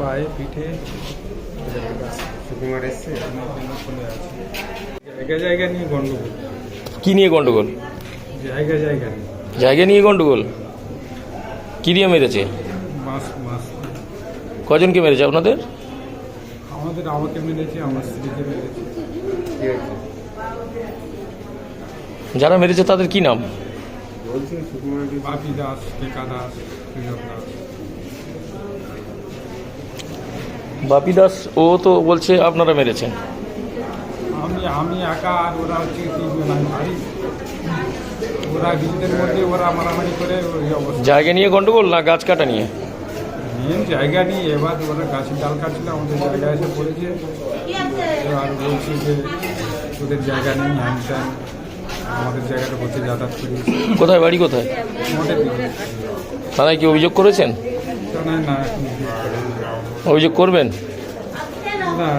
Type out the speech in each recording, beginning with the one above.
পায়ে পিঠে জায়গা জায়গা নিয়ে গন্ডগোল। কি নিয়ে গন্ডগোল? জায়গা জায়গা নিয়ে। জায়গা নিয়ে গন্ডগোল? কি দিয়ে মেরেছে? কজনকে মেরেছে? আপনাদের? আমাদের আমাকে মেরেছে আমার স্ত্রীকে মেরেছে। যারা মেরেছে তাদের কি নাম? বাপি দাস টেকা দাস সুজন দাস। বাপি দাস ও তো বলছে আপনারা মেরেছেন। আমি আমি একা আর ওরা হচ্ছে তিনজন ওরা নিজেদের মধ্যে ওরা মারামারি করে জায়গা নিয়ে গন্ডগোল না গাছ কাটা নিয়ে? মেন জায়গা নিয়ে এবার ওরা গাছের ডাল কাটছিল আমাদের জায়গায় এসে পড়েছে। আর বলছি যে ওদের জায়গা নেই হ্যান ত্যান আমাদের জায়গাটা হচ্ছে যাতায়াত করিয়েছে কোথায় বাড়ি কোথায়? থানায় কি অভিযোগ করেছেন? না অভিযোগ করবেন? না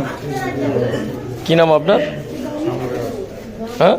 কি নাম আপনার? হ্যাঁ?